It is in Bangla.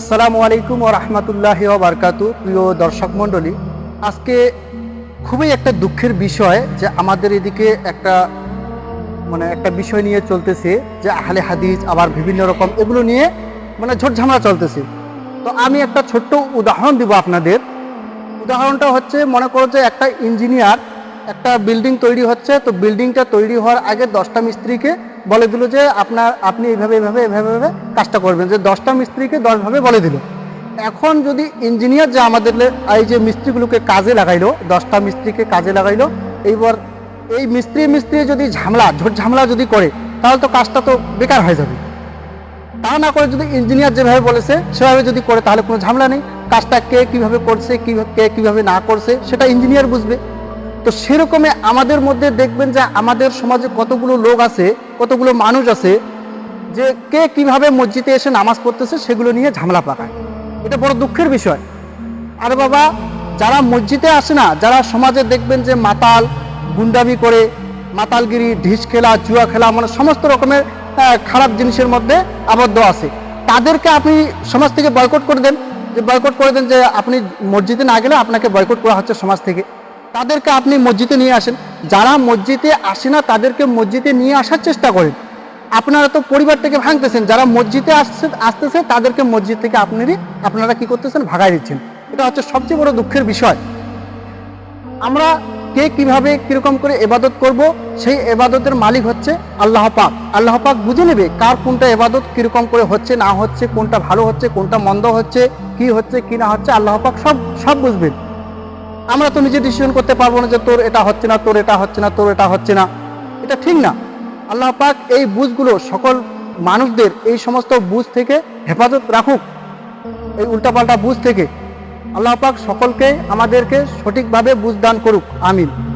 আসসালামু আলাইকুম ও রহমতুল্লাহ বারকাতু, প্রিয় দর্শক মণ্ডলী। আজকে খুবই একটা দুঃখের বিষয় যে আমাদের এদিকে একটা মানে একটা বিষয় নিয়ে চলতেছে যে আহলে হাদিস আবার বিভিন্ন রকম এগুলো নিয়ে মানে ঝোটঝামেলা চলতেছে। তো আমি একটা ছোট্ট উদাহরণ দিব আপনাদের। উদাহরণটা হচ্ছে, মনে করো যে একটা ইঞ্জিনিয়ার একটা বিল্ডিং তৈরি হচ্ছে, তো বিল্ডিংটা তৈরি হওয়ার আগে দশটা মিস্ত্রিকে বলে দিল যে আপনার, আপনি এইভাবে এইভাবে এইভাবে কাজটা করবেন। যে দশটা মিস্ত্রিকে দশভাবে বলে দিল। এখন যদি ইঞ্জিনিয়ার যে আমাদের এই যে মিস্ত্রিগুলোকে কাজে লাগাইলো, দশটা মিস্ত্রিকে কাজে লাগাইলো, এইবার এই মিস্ত্রি মিস্ত্রি যদি ঝামেলা, ঝোট ঝামেলা যদি করে, তাহলে তো কাজটা তো বেকার হয়ে যাবে। তা না করে যদি ইঞ্জিনিয়ার যেভাবে বলেছে, সেভাবে যদি করে, তাহলে কোনো ঝামেলা নেই। কাজটা কে কীভাবে করছে কে কীভাবে না করছে, সেটা ইঞ্জিনিয়ার বুঝবে। তো সেরকমই আমাদের মধ্যে দেখবেন যে আমাদের সমাজে কতগুলো লোক আছে, কতগুলো মানুষ আছে, যে কে কীভাবে মসজিদে এসে নামাজ পড়তেছে সেগুলো নিয়ে ঝামেলা পাকায়। এটা বড় দুঃখের বিষয়। আর বাবা, যারা মসজিদে আসে না, যারা সমাজে দেখবেন যে মাতাল গুন্ডামি করে, মাতালগিরি, ঢিস খেলা, জুয়া খেলা মানে সমস্ত রকমের খারাপ জিনিসের মধ্যে আবদ্ধ আছে। তাদেরকে আপনি সমাজ থেকে বয়কট করে দেন। যে বয়কট করে দেন যে আপনি মসজিদে না গেলে আপনাকে বয়কট করা হচ্ছে সমাজ থেকে। তাদেরকে আপনি মসজিদে নিয়ে আসেন। যারা মসজিদে আসে না, তাদেরকে মসজিদে নিয়ে আসার চেষ্টা করেন। আপনারা তো পরিবার থেকে ভাঙতেছেন। যারা মসজিদে আসছে, আসতেছে, তাদেরকে মসজিদ থেকে আপনারই আপনারা কি করতেছেন? ভাগাই দিচ্ছেন। এটা হচ্ছে সবচেয়ে বড় দুঃখের বিষয়। আমরা কে কীভাবে কীরকম করে এবাদত করব, সেই এবাদতের মালিক হচ্ছে আল্লাহ পাক। আল্লাহ পাক বুঝে নেবে কার কোনটা এবাদত কীরকম করে হচ্ছে, না হচ্ছে, কোনটা ভালো হচ্ছে, কোনটা মন্দ হচ্ছে, কি হচ্ছে, কি না হচ্ছে। আল্লাহ পাক সব সব বুঝবেন। আমরা তো নিজে ডিসিশন করতে পারব না যে তোর এটা হচ্ছে না, তোর এটা হচ্ছে না, তোর এটা হচ্ছে না। এটা ঠিক না। আল্লাহ পাক এই বুঝগুলো সকল মানুষদের এই সমস্ত বুঝ থেকে হেফাজত রাখুক। এই উল্টাপাল্টা বুঝ থেকে। আল্লাহ পাক সকলকে আমাদেরকে সঠিকভাবে বুঝ দান করুক। আমিন।